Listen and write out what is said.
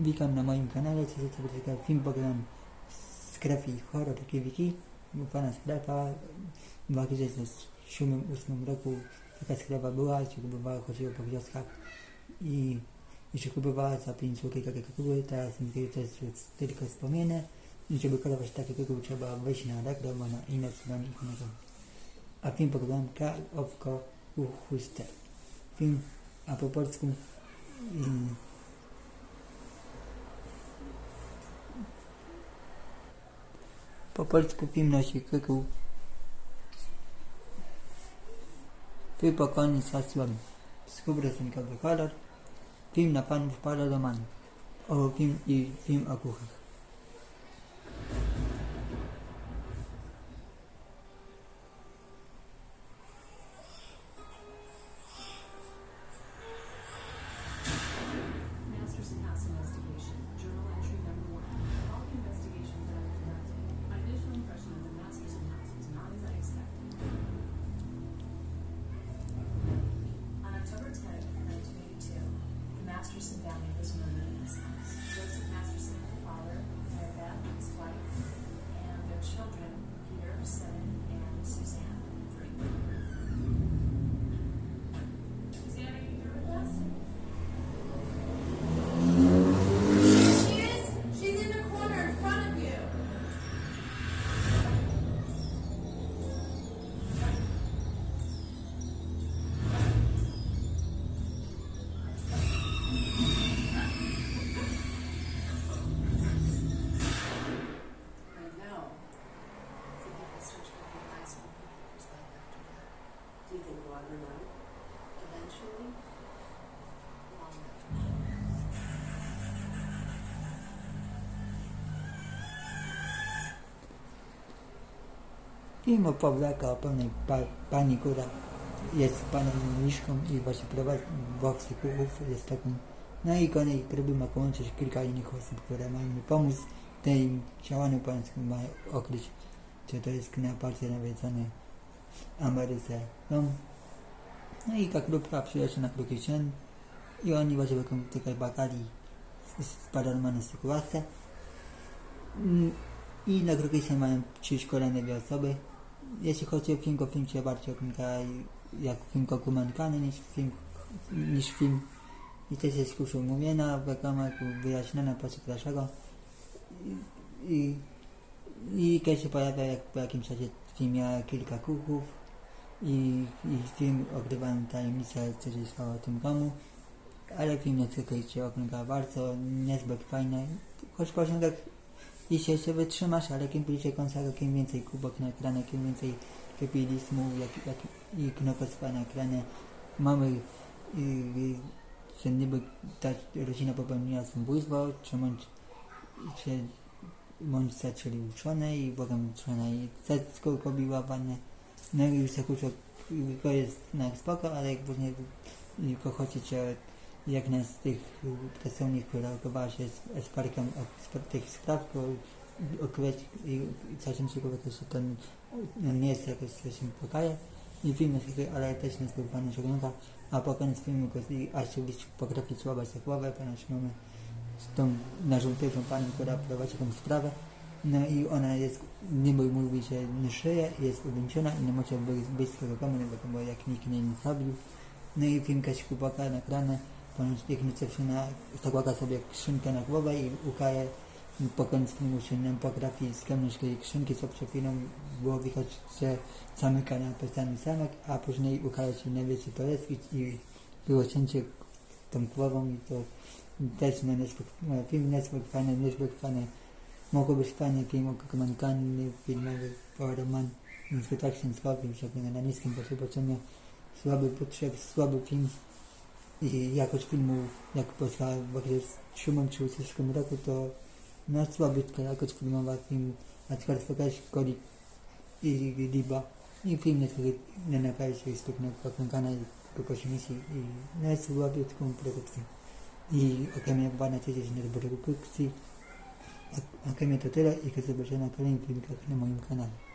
witam na moim kanale, co jest taka film program z krew i horror, wiki, u pana sklepa, w 7-8 roku taka sklepa była, się kupowała, chodziło po wioskach i, i się kupowała za 5 zł takie kukuły, teraz to jest, tylko wspomnienie i żeby kupować takie kukuły trzeba wejść na Allegro, bo na inne strony ma. A film program K, Owko, chustę. Film, a po polsku i, Po polsku film nosi tytuł Wypokojny z hasłem Współrysunkowy kolor Film na panów paralomanów O film i film o Masterson family was murdered in this house. Joseph Masterson, the father, Maribeth, his wife, and their children, Peter, seven, and Film opowiada o pewnej pa, pani, która jest panem Miszką i właśnie prowadzi boksy kuchów, jest taką no i próby ma połączyć kilka innych osób, które mają mu pomóc tej działaniu pańskim ma okryć, czy to jest na partie nawiedzone w Ameryce. No, no i ta grupka przyjeżdża na krótki dzień i oni właśnie taką tutaj bakali z, z paranormalną sytuację. Mm, I na krótki dzień mają przyjść kolejne dwie osoby. Jeśli chodzi o film, to film się bardziej ogląda jak film dokumentalny niż film, niż film i też jest już umówiona w reklamach, wyjaśniona po co dlaczego. I, i, i kiedy się pojawia jak, po jakimś czasie w filmie kilka kuchów i, i film ogrywają tajemnicę, co się stało w tym domu. Ale film niezwykle się ogląda bardzo, niezbyt fajny, choć początek jeśli się wytrzymasz, ale kim bliżej końca, tym więcej kubok na ekranie, tym więcej kapitalizmu jak, jak, i knopostwa na ekranie. Mamy, y, y, że niby ta rodzina popełniła samobójstwo, czy bądź, czy bądź zaczęli uczone i potem uczona i dziecko pobiła panie. No i już tak to jest na spoko, ale jak później tylko jak z tych pracowników, która opiewała się z, z parkiem od tych spraw, to okryć i, czasem się powie, że ten no, nie jest jakoś się pokaje. I film jest taki, ale też nie pani ogląda, a po koniec filmu go gdzieś potrafi słabać za głowę, ponieważ mamy z tą nażółtywą panią, która prowadzi tą sprawę, no i ona jest, nie mówi, że nie szyje, jest uwięziona i nie może być blisko do domu, bo, bo jak nikt nie zrobił. No i film się chłopaka nagrane, ponieważ jak dziewczyna zakłada sobie skrzynkę na głowę i ukaje po się nie potrafi skemnąć tej skrzynki, co przed chwilą było widać, że zamyka na specjalny zamek, a później ukaże się nie wie co to jest i, było cięcie tą głową i to też no, niezbyt, film niezbyt fajny, niezbyt fajny. Mogło być fajny film dokumentalny, filmowy, roman, niezbyt tak się słaby, że na niskim poziomie słaby potrzeb, słaby film i jakość filmu, jak powstała w okresie 37 roku, to no słabiutka jakość filmowa film, a teraz pokaż Koli i Liba. I film jest nie nakaje się jest pewnie pokręcana i jakoś misji i no słabiutką produkcją. I okej, była na tydzień na produkcji, a okej, to tyle i do zobaczenia na kolejnych filmikach na moim kanale.